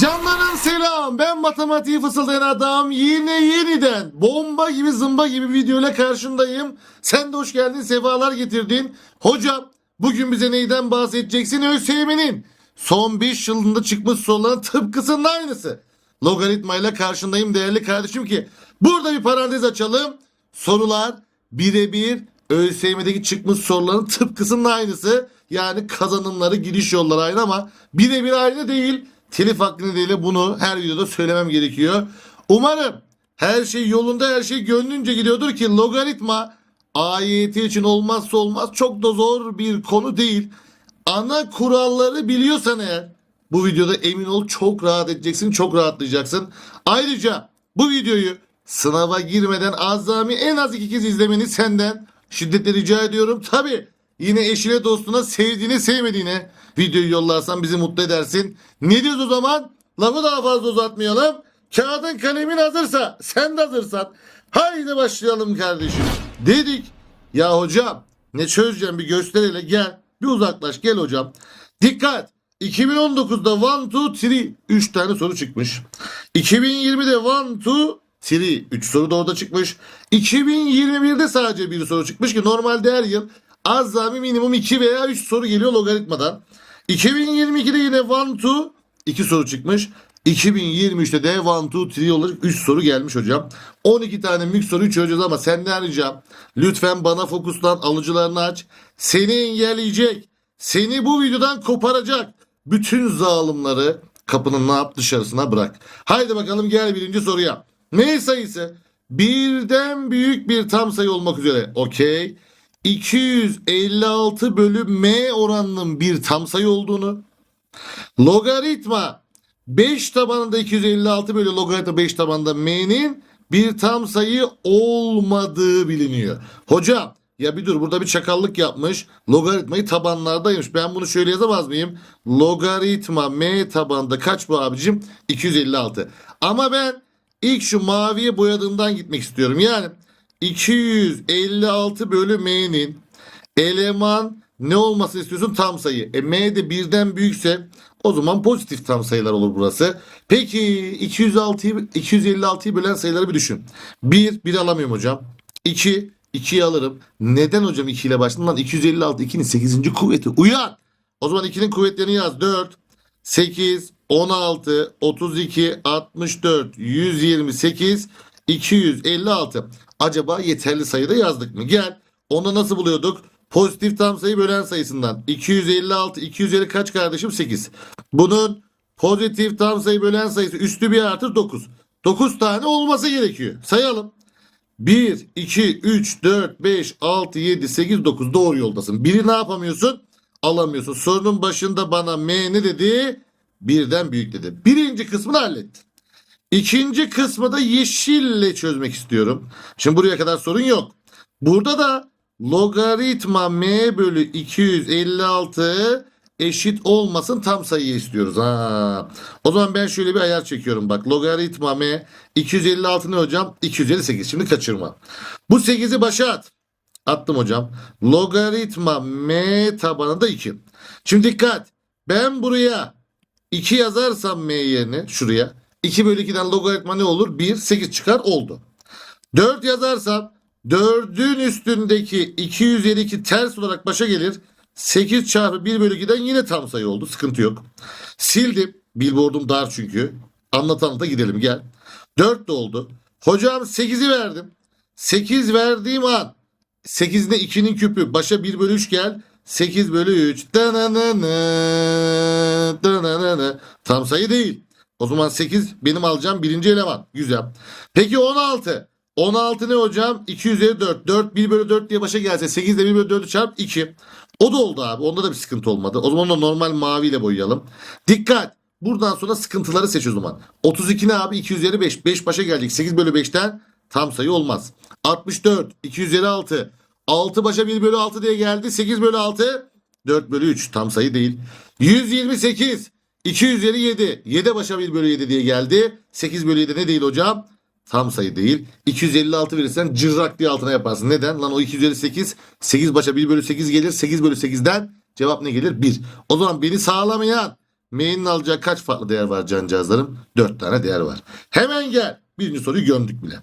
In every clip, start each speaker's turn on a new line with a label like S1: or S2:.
S1: Canlarım selam. Ben matematiği fısıldayan adam. Yine yeniden bomba gibi zımba gibi videoyla karşındayım. Sen de hoş geldin. Sefalar getirdin. Hocam bugün bize neyden bahsedeceksin? ÖSYM'nin son 5 yılında çıkmış soruların tıpkısının aynısı. Logaritmayla karşındayım değerli kardeşim ki. Burada bir parantez açalım. Sorular birebir ÖSYM'deki çıkmış soruların tıpkısının aynısı. Yani kazanımları giriş yolları aynı ama birebir aynı değil. Telif hakkı nedeniyle bunu her videoda söylemem gerekiyor. Umarım her şey yolunda her şey gönlünce gidiyordur ki logaritma AYT için olmazsa olmaz çok da zor bir konu değil. Ana kuralları biliyorsan eğer bu videoda emin ol çok rahat edeceksin çok rahatlayacaksın. Ayrıca bu videoyu sınava girmeden azami en az iki kez izlemeni senden şiddetle rica ediyorum. Tabi yine eşine dostuna sevdiğine sevmediğine videoyu yollarsan bizi mutlu edersin. Ne diyoruz o zaman? Lafı daha fazla uzatmayalım. Kağıdın kalemin hazırsa sen de hazırsan haydi başlayalım kardeşim. Dedik ya hocam ne çözeceğim bir göster hele gel bir uzaklaş gel hocam. Dikkat 2019'da 1, 2, 3 3 tane soru çıkmış. 2020'de 1, 2, 3 3 soru da orada çıkmış. 2021'de sadece bir soru çıkmış ki normalde her yıl azami minimum 2 veya 3 soru geliyor logaritmadan. 2022'de yine 1, 2, 2 soru çıkmış. 2023'te de 1, 2, 3 olarak 3 soru gelmiş hocam. 12 tane mük soruyu çözeceğiz ama senden ricam lütfen bana fokuslan alıcılarını aç. Seni engelleyecek, seni bu videodan koparacak bütün zalimleri kapının ne yap dışarısına bırak. Haydi bakalım gel birinci soruya. M sayısı birden büyük bir tam sayı olmak üzere. Okey. 256 bölü M oranının bir tam sayı olduğunu. Logaritma 5 tabanında 256 bölü logaritma 5 tabanında M'nin bir tam sayı olmadığı biliniyor. Hocam ya bir dur burada bir çakallık yapmış. Logaritmayı tabanlardaymış. Ben bunu şöyle yazamaz mıyım? Logaritma M tabanında kaç bu abicim? 256. Ama ben ilk şu maviye boyadığımdan gitmek istiyorum. Yani 256 bölü M'nin eleman ne olmasını istiyorsun? Tam sayı. E M de birden büyükse o zaman pozitif tam sayılar olur burası. Peki 206'yı 256'yı bölen sayıları bir düşün. 1 1 alamıyorum hocam. 2 2'yi alırım. Neden hocam 2 ile başladım lan? 256 2'nin 8. kuvveti. Uyan. O zaman 2'nin kuvvetlerini yaz. 4 8 16 32 64 128 256. Acaba yeterli sayıda yazdık mı? Gel. Onu nasıl buluyorduk? Pozitif tam sayı bölen sayısından. 256 250 kaç kardeşim? 8. Bunun pozitif tam sayı bölen sayısı üstü bir artı 9. 9 tane olması gerekiyor. Sayalım. 1, 2, 3, 4, 5, 6, 7, 8, 9 doğru yoldasın. Biri ne yapamıyorsun? Alamıyorsun. Sorunun başında bana M ne dedi? Birden büyük dedi. Birinci kısmını hallettin. İkinci kısmı da yeşille çözmek istiyorum. Şimdi buraya kadar sorun yok. Burada da logaritma m bölü 256 eşit olmasın tam sayıyı istiyoruz. Ha. O zaman ben şöyle bir ayar çekiyorum bak. Logaritma m 256 ne hocam? 258. Şimdi kaçırma. Bu 8'i başa at. Attım hocam. Logaritma m tabanında 2. Şimdi dikkat. Ben buraya 2 yazarsam m yerine şuraya 2 bölü 2'den logaritma ne olur? 1 8 çıkar oldu. 4 yazarsam 4'ün üstündeki 2 üzeri 2 ters olarak başa gelir. 8 çarpı 1 bölü 2'den yine tam sayı oldu. Sıkıntı yok. Sildim. Billboardum dar çünkü. Anlata anlata gidelim gel. 4 de oldu. Hocam 8'i verdim. 8 verdiğim an 8'de 2'nin küpü. Başa 1 bölü 3 gel. 8 bölü 3. Dananana, dananana. Tam sayı değil. O zaman 8 benim alacağım birinci eleman. Güzel. Peki 16. 16 ne hocam? 2 üzeri 4. 4 1 bölü 4 diye başa gelse 8 ile 1 bölü 4'ü çarp 2. O da oldu abi. Onda da bir sıkıntı olmadı. O zaman da normal maviyle boyayalım. Dikkat. Buradan sonra sıkıntıları seç o zaman. 32 ne abi? 2 üzeri 5. 5 başa gelecek. 8 bölü 5'ten tam sayı olmaz. 64. 2 üzeri 6. 6 başa 1 bölü 6 diye geldi. 8 bölü 6. 4 bölü 3. Tam sayı değil. 128. 2 üzeri 7. 7 başa 1 bölü 7 diye geldi. 8 bölü 7 ne değil hocam? Tam sayı değil. 256 verirsen cırrak diye altına yaparsın. Neden? Lan o 258 8 başa 1 bölü 8 gelir. 8 bölü 8'den cevap ne gelir? 1. O zaman beni sağlamayan M'nin alacağı kaç farklı değer var cancağızlarım? 4 tane değer var. Hemen gel. Birinci soruyu gömdük bile.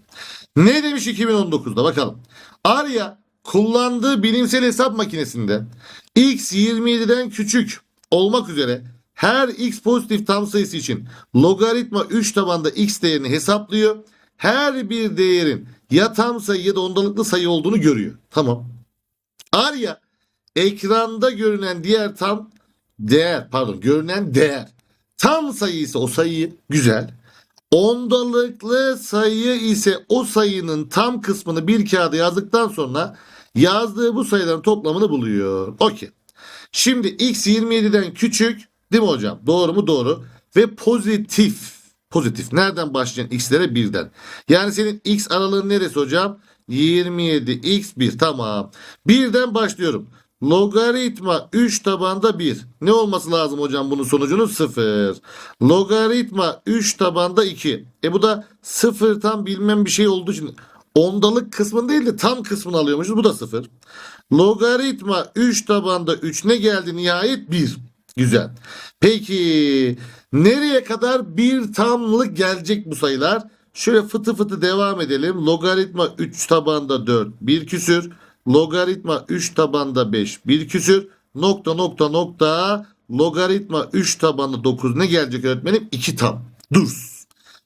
S1: Ne demiş 2019'da bakalım. Arya kullandığı bilimsel hesap makinesinde x 27'den küçük olmak üzere her x pozitif tam sayısı için logaritma 3 tabanda x değerini hesaplıyor. Her bir değerin ya tam sayı ya da ondalıklı sayı olduğunu görüyor. Tamam. Arya ekranda görünen diğer tam değer pardon görünen değer tam sayı ise o sayıyı güzel ondalıklı sayı ise o sayının tam kısmını bir kağıda yazdıktan sonra yazdığı bu sayıların toplamını buluyor. Okey. Şimdi x 27'den küçük değil mi hocam? Doğru mu? Doğru. Ve pozitif. Pozitif. Nereden başlayacaksın x'lere? Birden. Yani senin x aralığın neresi hocam? 27 x 1 tamam. Birden başlıyorum. Logaritma 3 tabanda 1. Ne olması lazım hocam bunun sonucunun 0. Logaritma 3 tabanda 2. E bu da 0 tam bilmem bir şey olduğu için ondalık kısmını değil de tam kısmını alıyormuşuz. Bu da 0. Logaritma 3 tabanda 3 ne geldi nihayet 1. Güzel. Peki nereye kadar bir tamlık gelecek bu sayılar? Şöyle fıtı fıtı devam edelim. Logaritma 3 tabanda 4 bir küsür. Logaritma 3 tabanda 5 bir küsür. Nokta nokta nokta. Logaritma 3 tabanda 9 ne gelecek öğretmenim? 2 tam. Dur.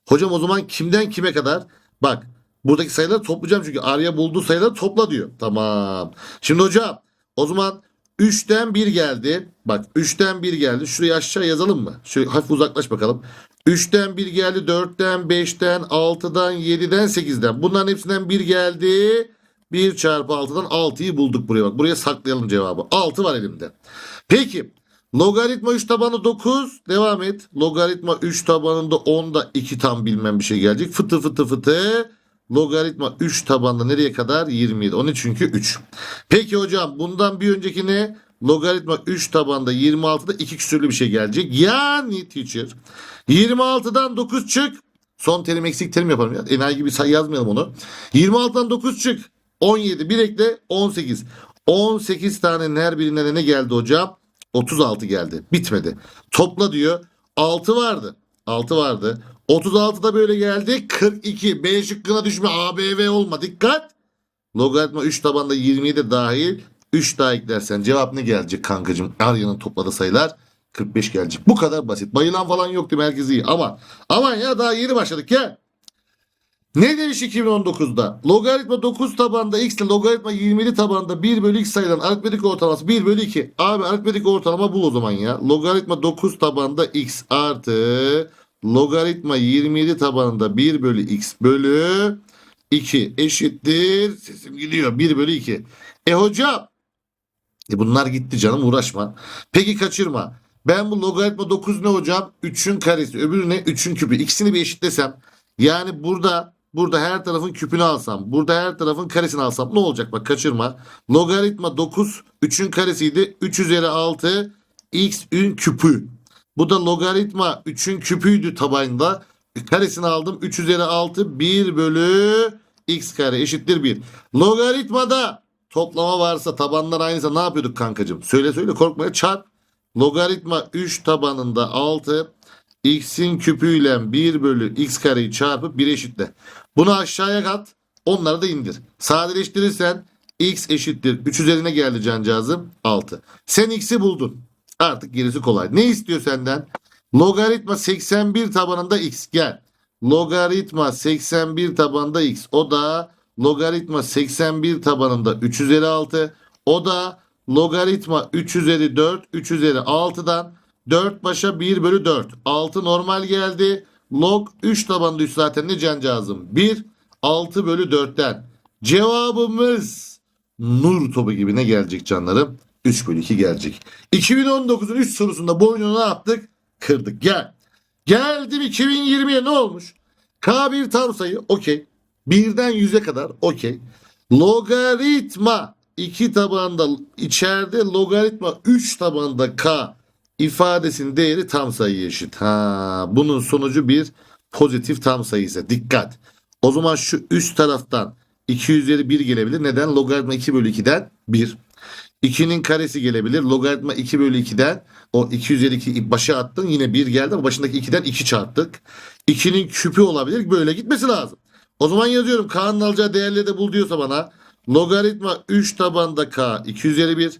S1: Hocam o zaman kimden kime kadar? Bak buradaki sayıları toplayacağım çünkü Arya bulduğu sayıları topla diyor. Tamam. Şimdi hocam o zaman 3'ten 1 geldi. Bak 3'ten 1 geldi. Şurayı aşağı yazalım mı? Şöyle hafif uzaklaş bakalım. 3'ten 1 geldi. 4'ten 5'ten 6'dan 7'den 8'den. Bunların hepsinden 1 geldi. 1 çarpı 6'dan 6'yı bulduk buraya bak. Buraya saklayalım cevabı. 6 var elimde. Peki. Logaritma 3 tabanı 9. Devam et. Logaritma 3 tabanında 10'da 2 tam bilmem bir şey gelecek. Fıtı fıtı fıtı. Logaritma 3 tabanda nereye kadar? 27. O ne çünkü 3. Peki hocam bundan bir önceki ne? Logaritma 3 tabanda 26'da 2 küsürlü bir şey gelecek. Yani teacher 26'dan 9 çık. Son terim eksik terim yapalım ya. Enayi gibi say yazmayalım onu. 26'dan 9 çık. 17 bir ekle 18. 18 tane her birine ne geldi hocam? 36 geldi. Bitmedi. Topla diyor. 6 vardı. 6 vardı. 36'da böyle geldi. 42. B şıkkına düşme. ABV olma. Dikkat. Logaritma 3 tabanda 27 dahil. 3 daha eklersen cevap ne gelecek kankacığım? Arya'nın topladığı sayılar 45 gelecek. Bu kadar basit. Bayılan falan yok değil mi? Herkes iyi. Ama aman ya daha yeni başladık ya. Ne demiş 2019'da? Logaritma 9 tabanda x ile logaritma 27 tabanda 1 bölü x sayılan aritmetik ortalaması 1 bölü 2. Abi aritmetik ortalama bul o zaman ya. Logaritma 9 tabanda x artı logaritma 27 tabanında 1 bölü x bölü 2 eşittir. Sesim gidiyor. 1 bölü 2. E hocam. E bunlar gitti canım uğraşma. Peki kaçırma. Ben bu logaritma 9 ne hocam? 3'ün karesi. Öbürü ne? 3'ün küpü. İkisini bir eşitlesem. Yani burada burada her tarafın küpünü alsam. Burada her tarafın karesini alsam. Ne olacak bak kaçırma. Logaritma 9 3'ün karesiydi. 3 üzeri 6 x'ün küpü. Bu da logaritma 3'ün küpüydü tabanında. Karesini aldım. 3 üzeri 6 1 bölü x kare eşittir 1. Logaritmada toplama varsa tabanlar aynıysa ne yapıyorduk kankacığım? Söyle söyle korkmaya çarp. Logaritma 3 tabanında 6 x'in küpüyle 1 bölü x kareyi çarpıp 1 eşitle. Bunu aşağıya kat. Onları da indir. Sadeleştirirsen x eşittir. 3 üzerine geldi cancağızım 6. Sen x'i buldun. Artık gerisi kolay. Ne istiyor senden? Logaritma 81 tabanında x. Gel. Logaritma 81 tabanında x. O da logaritma 81 tabanında 3 üzeri 6. O da logaritma 3 üzeri 4. 3 üzeri 6'dan 4 başa 1 bölü 4. 6 normal geldi. Log 3 tabanında 3 zaten ne cancağızım? 1 6 bölü 4'ten. Cevabımız nur topu gibi ne gelecek canlarım? 3 bölü 2 gelecek. 2019'un 3 sorusunda boynunu ne yaptık? Kırdık. Gel. Geldim 2020'ye ne olmuş? K1 tam sayı okey. 1'den 100'e kadar okey. Logaritma 2 tabanda içeride logaritma 3 tabanda K ifadesinin değeri tam sayı eşit. Ha, bunun sonucu bir pozitif tam sayı ise dikkat. O zaman şu üst taraftan 2 üzeri 1 gelebilir. Neden? Logaritma 2 bölü 2'den 1. 2'nin karesi gelebilir. Logaritma 2 bölü 2'den o 2 üzeri 2 başa attın. Yine 1 geldi ama başındaki 2'den 2 çarptık. 2'nin küpü olabilir. Böyle gitmesi lazım. O zaman yazıyorum. K'nın alacağı değerleri de bul diyorsa bana. Logaritma 3 tabanında K 2 üzeri 1.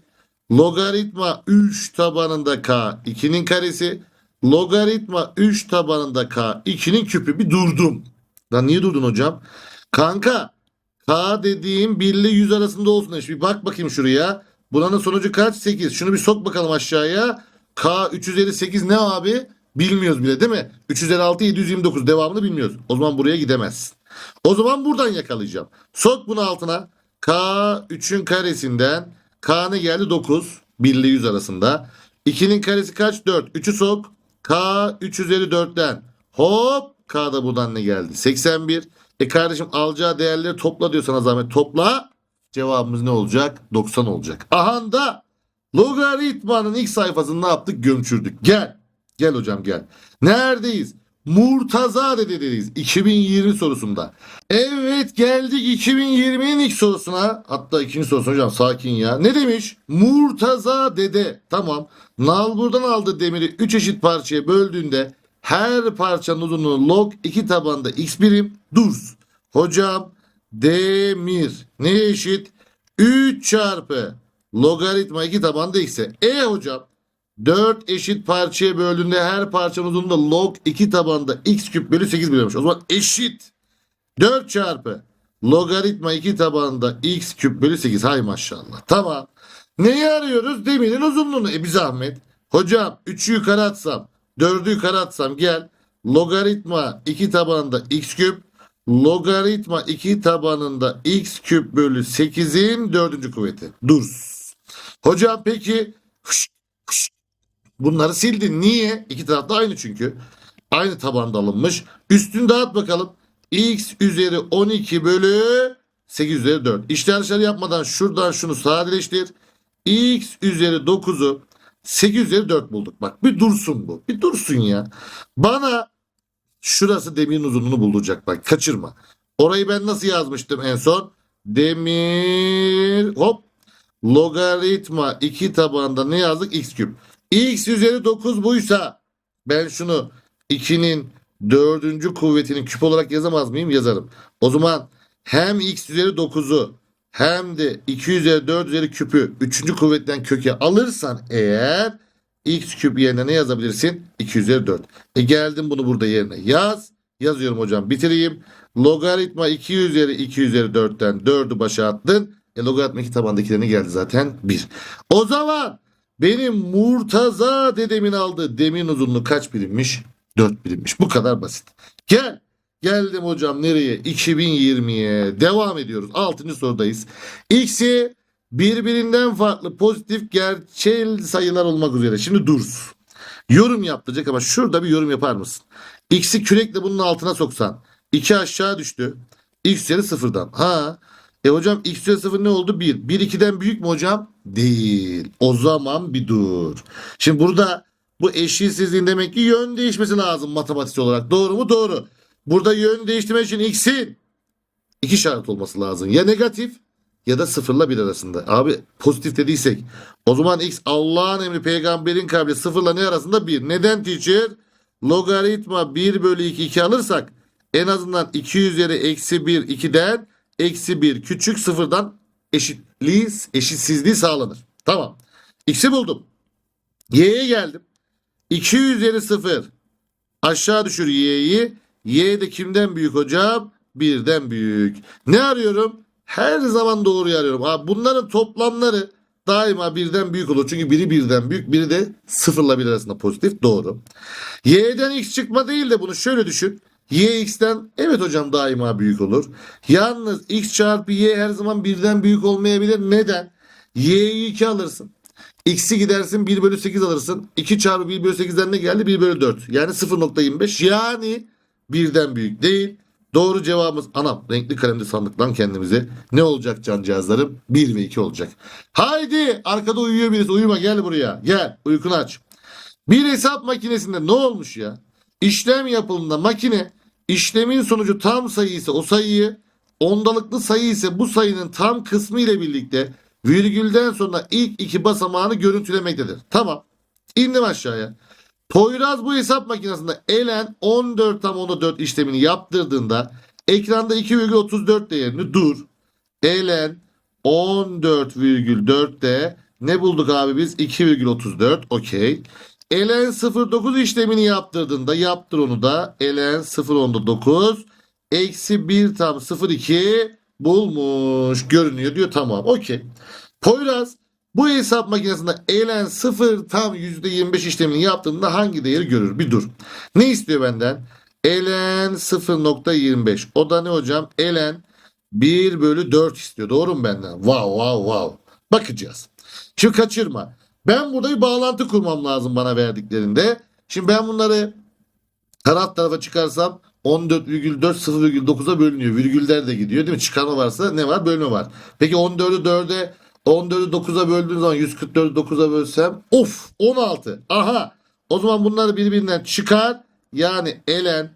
S1: Logaritma 3 tabanında K 2'nin karesi. Logaritma 3 tabanında K 2'nin küpü. Bir durdum. Lan niye durdun hocam? Kanka K dediğim 1 ile 100 arasında olsun. Bir bak bakayım şuraya. Buranın sonucu kaç? 8. Şunu bir sok bakalım aşağıya. K 3 üzeri 8 ne abi? Bilmiyoruz bile değil mi? 3 üzeri 6 729 devamını bilmiyoruz. O zaman buraya gidemez. O zaman buradan yakalayacağım. Sok bunu altına. K 3'ün karesinden K ne geldi? 9. 1 ile 100 arasında. 2'nin karesi kaç? 4. 3'ü sok. K 3 üzeri 4'ten. Hop. K da buradan ne geldi? 81. E kardeşim alacağı değerleri topla diyor sana zahmet. Topla. Cevabımız ne olacak? 90 olacak. Aha da logaritmanın ilk sayfasını ne yaptık? Gömçürdük. Gel. Gel hocam gel. Neredeyiz? Murtaza dededeyiz. 2020 sorusunda. Evet geldik 2020'nin ilk sorusuna. Hatta ikinci sorusu hocam sakin ya. Ne demiş? Murtaza dede. Tamam. Nal buradan aldı demiri 3 eşit parçaya böldüğünde her parçanın uzunluğu log 2 tabanda x birim durs. Hocam demir ne eşit? 3 çarpı logaritma 2 tabanda x'e. E hocam 4 eşit parçaya böldüğünde her parçanın uzunluğu log 2 tabanda x küp bölü 8 biliyormuş. O zaman eşit 4 çarpı logaritma 2 tabanında x küp bölü 8. Hay maşallah. Tamam. Neyi arıyoruz? Demirin uzunluğunu. E bir zahmet. Hocam 3'ü yukarı atsam 4'ü yukarı atsam gel. Logaritma 2 tabanında x küp logaritma 2 tabanında x küp bölü 8'in 4. kuvveti. Dur. Hocam peki bunları sildin. Niye? İki taraf da aynı çünkü. Aynı tabanda alınmış. Üstünü dağıt bakalım. x üzeri 12 bölü 8 üzeri 4. İşler yapmadan şuradan şunu sadeleştir. x üzeri 9'u 8 üzeri 4 bulduk. Bak bir dursun bu. Bir dursun ya. Bana şurası demirin uzunluğunu bulacak. Bak kaçırma. Orayı ben nasıl yazmıştım en son? Demir hop logaritma 2 tabanında ne yazdık? x küp. x üzeri 9 buysa ben şunu 2'nin dördüncü kuvvetinin küp olarak yazamaz mıyım? Yazarım. O zaman hem x üzeri 9'u hem de 2 üzeri 4 üzeri küpü 3. kuvvetten köke alırsan eğer x küp yerine ne yazabilirsin? 2 üzeri 4. E geldim bunu burada yerine yaz. Yazıyorum hocam bitireyim. Logaritma 2 üzeri 2 üzeri 4'ten 4'ü başa attın. E logaritma 2 tabandakilerine geldi zaten 1. O zaman benim Murtaza dedemin aldığı demin uzunluğu kaç birimmiş? 4 birimmiş. Bu kadar basit. Gel. Geldim hocam nereye? 2020'ye. Devam ediyoruz. 6. sorudayız. X'i birbirinden farklı pozitif gerçel sayılar olmak üzere. Şimdi dur. Yorum yaptıracak ama şurada bir yorum yapar mısın? X'i kürekle bunun altına soksan. 2 aşağı düştü. X üzeri sıfırdan. Ha. E hocam x üzeri sıfır ne oldu? 1. 1 2'den büyük mü hocam? Değil. O zaman bir dur. Şimdi burada bu eşitsizliğin demek ki yön değişmesi lazım matematiksel olarak. Doğru mu? Doğru. Burada yön değiştirmek için x'in iki işaret olması lazım. Ya negatif ya da sıfırla bir arasında. Abi pozitif dediysek o zaman x Allah'ın emri peygamberin kavli sıfırla ne arasında? bir. Neden teacher? Logaritma 1 bölü 2 2 alırsak en azından 2 üzeri eksi 1 2'den eksi 1 küçük sıfırdan eşitliği, eşitsizliği sağlanır. Tamam. X'i buldum. Y'ye geldim. 2 üzeri 0 aşağı düşür y'yi. Y de kimden büyük hocam? Birden büyük. Ne arıyorum? Her zaman doğruyu arıyorum. Abi bunların toplamları daima birden büyük olur. Çünkü biri birden büyük, biri de sıfırla bir arasında pozitif. Doğru. Y'den x çıkma değil de bunu şöyle düşün. Y x'ten evet hocam daima büyük olur. Yalnız x çarpı y her zaman birden büyük olmayabilir. Neden? Y'yi 2 alırsın. X'i gidersin 1 bölü 8 alırsın. 2 çarpı 1 bölü 8'den ne geldi? 1 bölü 4. Yani 0.25 yani birden büyük değil. Doğru cevabımız anam renkli kalemde sandık lan kendimize. Ne olacak can cihazlarım? 1 ve 2 olacak. Haydi arkada uyuyor birisi uyuma gel buraya. Gel uykunu aç. Bir hesap makinesinde ne olmuş ya? İşlem yapıldığında makine işlemin sonucu tam sayı ise o sayıyı ondalıklı sayı ise bu sayının tam kısmı ile birlikte virgülden sonra ilk iki basamağını görüntülemektedir. Tamam. İndim aşağıya. Poyraz bu hesap makinesinde elen 14 tam 14 işlemini yaptırdığında ekranda 2,34 değerini dur. Elen 14,4'te ne bulduk abi biz? 2,34 okey. Elen 09 işlemini yaptırdığında yaptır onu da. Elen 0.9 eksi 1 tam 0.2 bulmuş görünüyor diyor tamam okey. Poyraz bu hesap makinesinde elen 0 tam %25 işlemini yaptığında hangi değeri görür? Bir dur. Ne istiyor benden? Elen 0.25. O da ne hocam? Elen 1 bölü 4 istiyor. Doğru mu benden? Wow wow wow. Bakacağız. Şimdi kaçırma. Ben burada bir bağlantı kurmam lazım bana verdiklerinde. Şimdi ben bunları taraf tarafa çıkarsam 14,4 0,9'a bölünüyor. Virgüller de gidiyor değil mi? Çıkarma varsa ne var? Bölme var. Peki 14'ü 4'e 14'ü 9'a böldüğüm zaman 144'ü 9'a bölsem of 16. Aha. O zaman bunları birbirinden çıkar. Yani elen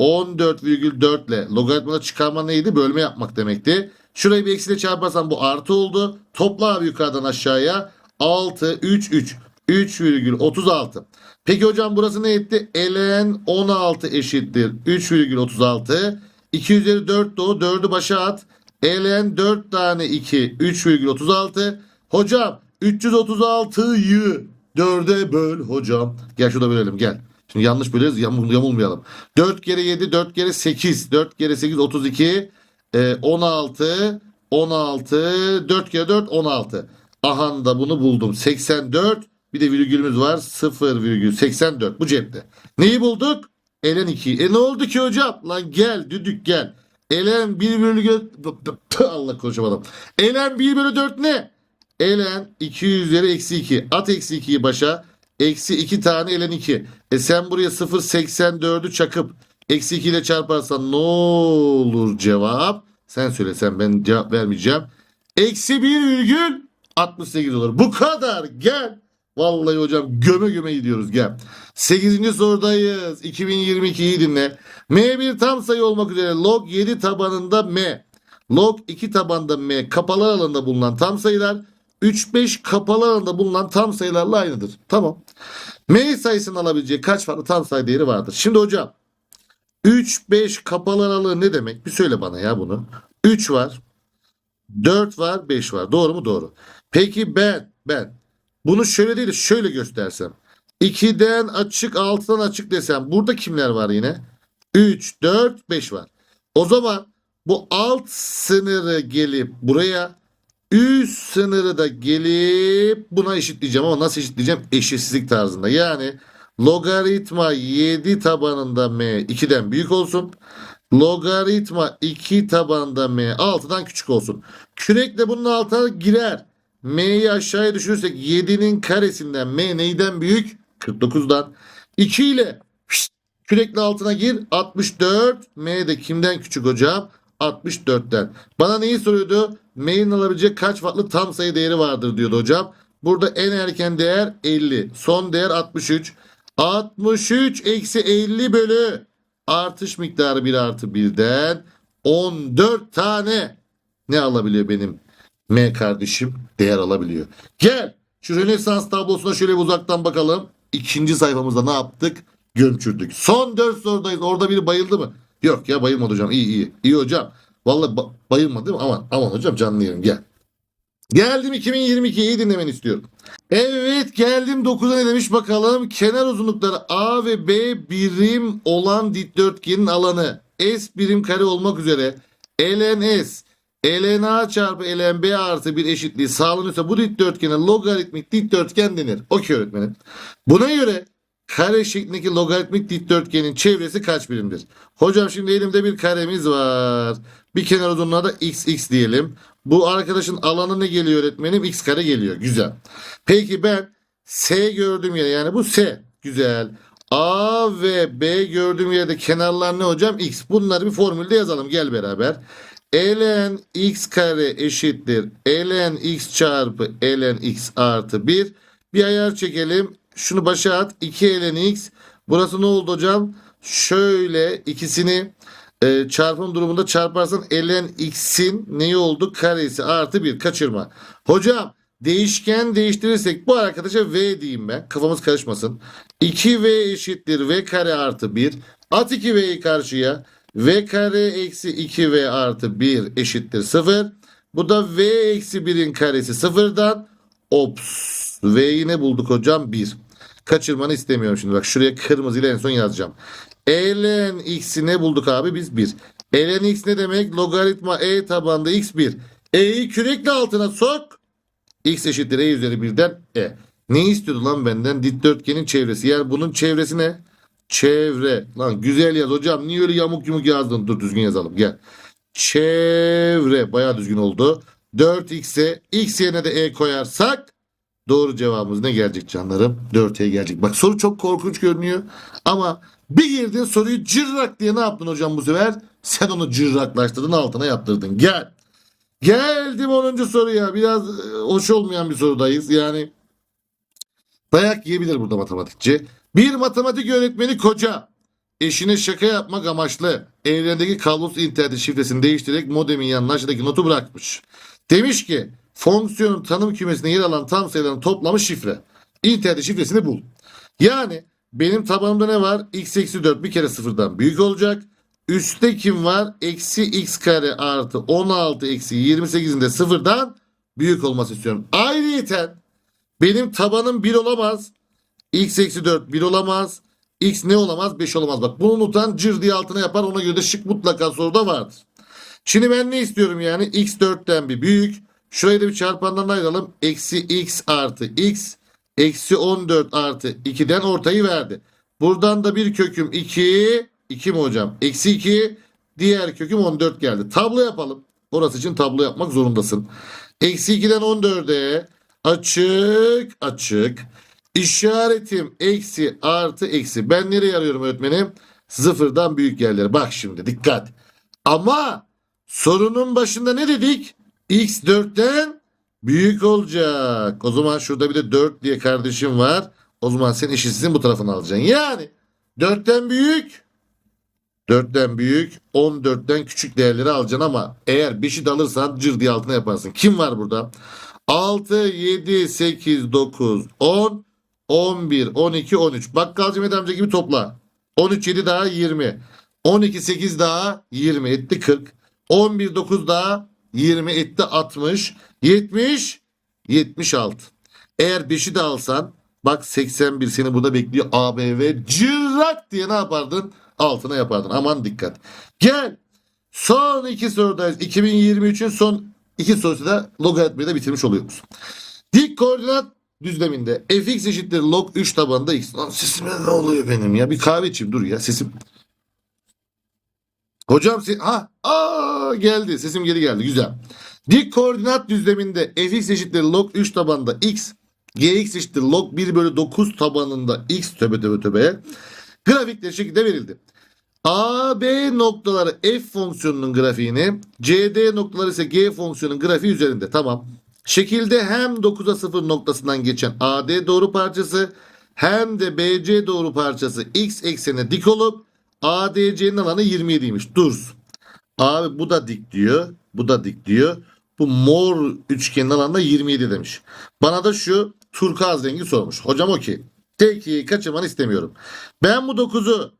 S1: 14,4 ile logaritmada çıkarma neydi? Bölme yapmak demekti. Şurayı bir eksiyle çarparsam bu artı oldu. Topla abi yukarıdan aşağıya. 6, 3, 3. 3,36. Peki hocam burası ne etti? Elen 16 eşittir. 3,36. 2 üzeri 4 de o. 4'ü başa at. Elen 4 tane 2. 3,36. Hocam 336'yı 4'e böl hocam. Gel şurada bölelim gel. Şimdi yanlış yamul, yamulmayalım. 4 kere 7 4 kere 8. 4 kere 8 32. Ee, 16. 16. 4 kere 4 16. Aha da bunu buldum. 84. Bir de virgülümüz var. 0,84. Bu cepte. Neyi bulduk? Elen 2. E ne oldu ki hocam? Lan gel düdük gel. Elen 1 bölü Allah konuşamadım. Elen 1 bölü 4 ne? Elen 2 üzeri eksi 2. At eksi 2'yi başa. Eksi 2 tane elen 2. E sen buraya 0,84'ü çakıp eksi 2 ile çarparsan ne olur cevap? Sen söyle sen ben cevap vermeyeceğim. Eksi 1 virgül 68 olur. Bu kadar gel. Vallahi hocam göme göme gidiyoruz gel. 8. sorudayız. 2022'yi dinle. M1 tam sayı olmak üzere log 7 tabanında M. Log 2 tabanda M kapalı alanında bulunan tam sayılar 3-5 kapalı alanda bulunan tam sayılarla aynıdır. Tamam. M sayısının alabileceği kaç farklı tam sayı değeri vardır? Şimdi hocam 3-5 kapalı aralığı ne demek? Bir söyle bana ya bunu. 3 var. 4 var 5 var. Doğru mu? Doğru. Peki ben ben bunu şöyle değil de şöyle göstersem. 2'den açık 6'dan açık desem burada kimler var yine? 3, 4, 5 var. O zaman bu alt sınırı gelip buraya üst sınırı da gelip buna eşitleyeceğim ama nasıl eşitleyeceğim? Eşitsizlik tarzında. Yani logaritma 7 tabanında m 2'den büyük olsun. Logaritma 2 tabanında m 6'dan küçük olsun. Kürekle bunun altına girer. M'yi aşağıya düşürürsek 7'nin karesinden M neyden büyük? 49'dan. 2 ile şşt, kürekle altına gir. 64. M de kimden küçük hocam? 64'ten. Bana neyi soruyordu? M'nin alabilecek kaç farklı tam sayı değeri vardır diyordu hocam. Burada en erken değer 50. Son değer 63. 63 eksi 50 bölü artış miktarı 1 artı 1'den 14 tane ne alabiliyor benim M kardeşim değer alabiliyor. Gel şu Rönesans tablosuna şöyle bir uzaktan bakalım. İkinci sayfamızda ne yaptık? Gömçürdük. Son dört sorudayız. Orada biri bayıldı mı? Yok ya bayılmadı hocam. İyi iyi. İyi hocam. Vallahi ba- bayılmadı değil mi? Aman aman hocam canlı yerim gel. Geldim 2022'yi dinlemeni istiyorum. Evet geldim 9'a ne demiş bakalım. Kenar uzunlukları A ve B birim olan dikdörtgenin alanı S birim kare olmak üzere ln S ln A çarpı ln B artı bir eşitliği sağlanıyorsa bu dikdörtgene logaritmik dikdörtgen denir. Okey öğretmenim. Buna göre kare şeklindeki logaritmik dikdörtgenin çevresi kaç birimdir? Hocam şimdi elimde bir karemiz var. Bir kenar uzunluğuna da x x diyelim. Bu arkadaşın alanı ne geliyor öğretmenim? X kare geliyor. Güzel. Peki ben S gördüğüm yere yani bu S. Güzel. A ve B gördüğüm yerde kenarlar ne hocam? X. Bunları bir formülde yazalım. Gel beraber. Ln x kare eşittir. ln x çarpı ln x artı 1. Bir ayar çekelim. Şunu başa at. 2 ln x. Burası ne oldu hocam? Şöyle ikisini e, çarpım durumunda çarparsan ln x'in neyi oldu? Karesi artı 1 kaçırma. Hocam değişken değiştirirsek bu arkadaşa v diyeyim ben. Kafamız karışmasın. 2v eşittir v kare artı 1. At 2v'yi karşıya. V kare eksi 2v artı 1 eşittir 0. Bu da v eksi 1'in karesi 0'dan. Ops. V'yi ne bulduk hocam? 1. Kaçırmanı istemiyorum şimdi. Bak şuraya kırmızıyla en son yazacağım. ln x'i ne bulduk abi? Biz 1. ln x ne demek? Logaritma e tabanda x1. e'yi kürekle altına sok. x eşittir e üzeri 1'den e. Ne istiyordu lan benden? Dikdörtgenin çevresi. Yani bunun çevresi ne? Çevre. Lan güzel yaz hocam. Niye öyle yamuk yumuk yazdın? Dur düzgün yazalım. Gel. Çevre. Bayağı düzgün oldu. 4x'e x yerine de e koyarsak doğru cevabımız ne gelecek canlarım? 4'e gelecek. Bak soru çok korkunç görünüyor. Ama bir girdin soruyu cırrak diye ne yaptın hocam bu sefer? Sen onu cırraklaştırdın altına yaptırdın. Gel. Geldim 10. soruya. Biraz e, hoş olmayan bir sorudayız. Yani dayak yiyebilir burada matematikçi. Bir matematik öğretmeni koca. Eşine şaka yapmak amaçlı evrendeki kablosuz internet şifresini değiştirerek modemin yanına aşağıdaki notu bırakmış. Demiş ki fonksiyonun tanım kümesine yer alan tam sayıların toplamı şifre. İnternet şifresini bul. Yani benim tabanımda ne var? x eksi 4 bir kere sıfırdan büyük olacak. Üstte kim var? Eksi x kare artı 16 eksi 28'in de sıfırdan büyük olması istiyorum. Ayrıyeten benim tabanım 1 olamaz. X eksi 4 1 olamaz. X ne olamaz? 5 olamaz. Bak bunu unutan cır diye altına yapar. Ona göre de şık mutlaka soruda vardır. Şimdi ben ne istiyorum yani? X 4'ten bir büyük. Şurayı da bir çarpandan ayıralım. Eksi x artı x. Eksi 14 artı 2'den ortayı verdi. Buradan da bir köküm 2. 2 mi hocam? Eksi 2. Diğer köküm 14 geldi. Tablo yapalım. Orası için tablo yapmak zorundasın. Eksi 2'den 14'e açık açık. İşaretim eksi artı eksi. Ben nereye arıyorum öğretmenim? Sıfırdan büyük yerlere. Bak şimdi dikkat. Ama sorunun başında ne dedik? X 4'ten büyük olacak. O zaman şurada bir de 4 diye kardeşim var. O zaman sen eşitsizin bu tarafını alacaksın. Yani 4'ten büyük 4'ten büyük 14'ten küçük değerleri alacaksın ama eğer 5'i de alırsan cır diye altına yaparsın. Kim var burada? 6, 7, 8, 9, 10, 11, 12, 13. Bakkalcı Mehmet amca gibi topla. 13, 7 daha 20. 12, 8 daha 20 etti 40. 11, 9 daha 20 etti 60. 70, 76. Eğer 5'i de alsan bak 81 seni burada bekliyor ABV cırrak diye ne yapardın? Altına yapardın. Aman dikkat. Gel. Son iki sorudayız. 2023'ün son iki sorusu da logaritmayı da bitirmiş oluyoruz. Dik koordinat düzleminde fx eşittir log 3 tabanında x. Lan sesime ne oluyor benim ya? Bir kahve içeyim dur ya sesim. Hocam se ha aa geldi. Sesim geri geldi. Güzel. Dik koordinat düzleminde fx eşittir log 3 tabanında x. gx eşittir log 1 bölü 9 tabanında x töbe töbe töbe. Grafikleri şekilde verildi. A, B noktaları f fonksiyonunun grafiğini, CD noktaları ise g fonksiyonunun grafiği üzerinde. Tamam. Şekilde hem 9'a 0 noktasından geçen AD doğru parçası hem de BC doğru parçası x eksenine dik olup ADC'nin alanı 27'ymiş. Dursun. Abi bu da dik diyor. Bu da dik diyor. Bu mor üçgenin alanı da 27 demiş. Bana da şu turkuaz rengi sormuş. Hocam okey. Tek kaçırmanı istemiyorum. Ben bu 9'u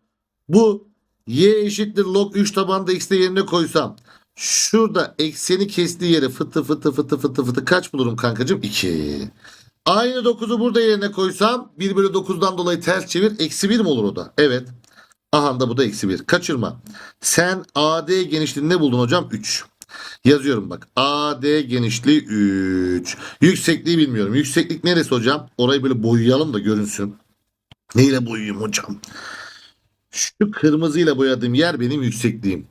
S1: bu y eşittir log 3 tabanda x'de yerine koysam şurada ekseni kestiği yere fıtı fıtı fıtı fıtı fıtı kaç bulurum kankacığım? 2. Aynı 9'u burada yerine koysam 1 bölü 9'dan dolayı ters çevir. Eksi 1 mi olur o da? Evet. Aha da bu da eksi 1. Kaçırma. Sen AD genişliğini ne buldun hocam? 3. Yazıyorum bak. AD genişliği 3. Yüksekliği bilmiyorum. Yükseklik neresi hocam? Orayı böyle boyayalım da görünsün. Neyle boyayayım hocam? Şu kırmızıyla boyadığım yer benim yüksekliğim.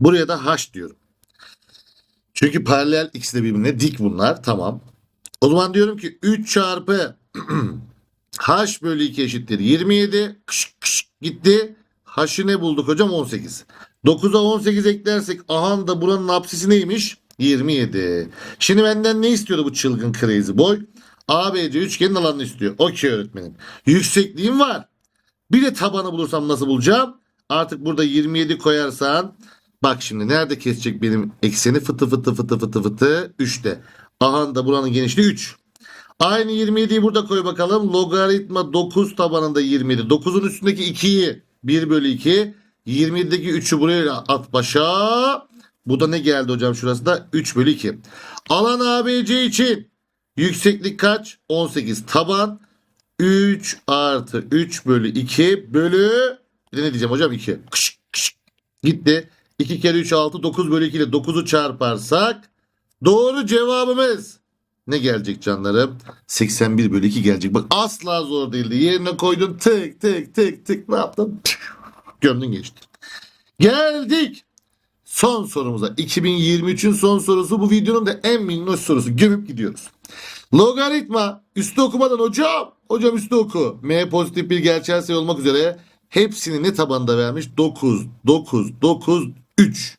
S1: Buraya da h diyorum. Çünkü paralel ikisi de birbirine dik bunlar. Tamam. O zaman diyorum ki 3 çarpı h bölü 2 eşittir 27. Kış, kış, gitti. H'ı ne bulduk hocam? 18. 9'a 18 eklersek ahan da buranın apsisi neymiş? 27. Şimdi benden ne istiyordu bu çılgın crazy boy? ABC üçgenin alanını istiyor. Okey öğretmenim. Yüksekliğim var. Bir de tabanı bulursam nasıl bulacağım? Artık burada 27 koyarsan bak şimdi nerede kesecek benim ekseni fıtı fıtı fıtı fıtı fıtı 3'te. Aha da buranın genişliği 3. Aynı 27'yi burada koy bakalım. Logaritma 9 tabanında 27. 9'un üstündeki 2'yi 1 bölü 2. 27'deki 3'ü buraya at başa. Bu da ne geldi hocam şurası da 3 bölü 2. Alan ABC için yükseklik kaç? 18. Taban 3 artı 3 bölü 2 bölü bir de ne diyeceğim hocam 2. Kış, kış. Gitti. 2 kere 3 6 9 bölü 2 ile 9'u çarparsak doğru cevabımız ne gelecek canlarım? 81 bölü 2 gelecek. Bak asla zor değildi. Yerine koydun tık tık tık tık ne yaptın? Gömdün geçti. Geldik. Son sorumuza. 2023'ün son sorusu. Bu videonun da en minnoş sorusu. Gömüp gidiyoruz. Logaritma. Üstü okumadan hocam. Hocam üstü oku. M pozitif bir gerçel sayı olmak üzere hepsini ne tabanda vermiş? 9, 9, 9, 3.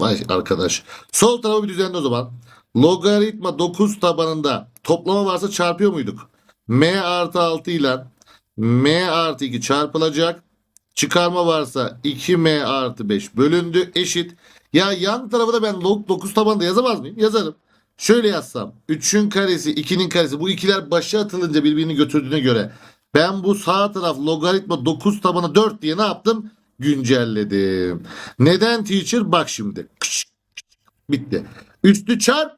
S1: Vay arkadaş. Sol tarafı bir düzenli o zaman. Logaritma 9 tabanında toplama varsa çarpıyor muyduk? M artı 6 ile M artı 2 çarpılacak. Çıkarma varsa 2M artı 5 bölündü eşit. Ya yan tarafı da ben log 9 tabanında yazamaz mıyım? Yazarım. Şöyle yazsam 3'ün karesi 2'nin karesi bu ikiler başa atılınca birbirini götürdüğüne göre ben bu sağ taraf logaritma 9 tabanı 4 diye ne yaptım? Güncelledim. Neden teacher? Bak şimdi. Bitti. Üstü çarp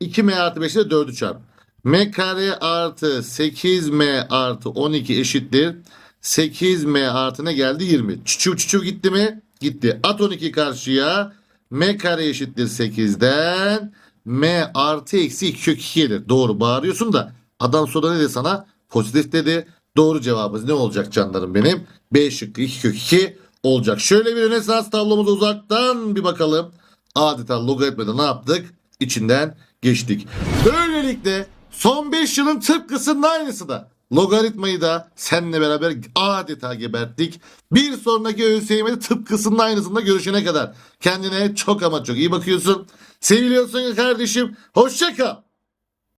S1: 2m artı 5 ile 4'ü çarp. m kare artı 8m artı 12 eşittir. 8m artı ne geldi? 20. Çuçu çuçu gitti mi? Gitti. At 12 karşıya. m kare eşittir 8'den. m artı eksi 2 kök 2 gelir. Doğru bağırıyorsun da adam sonra ne dedi sana? Pozitif dedi. Doğru cevabımız ne olacak canlarım benim? B şıkkı 2 kök 2 olacak. Şöyle bir Rönesans tablomuza uzaktan bir bakalım. Adeta logaritmada ne yaptık? İçinden geçtik. Böylelikle son 5 yılın tıpkısının aynısı da logaritmayı da seninle beraber adeta geberttik. Bir sonraki ÖSYM'de tıpkısının aynısında görüşene kadar kendine çok ama çok iyi bakıyorsun. Seviliyorsun kardeşim. Hoşça kal.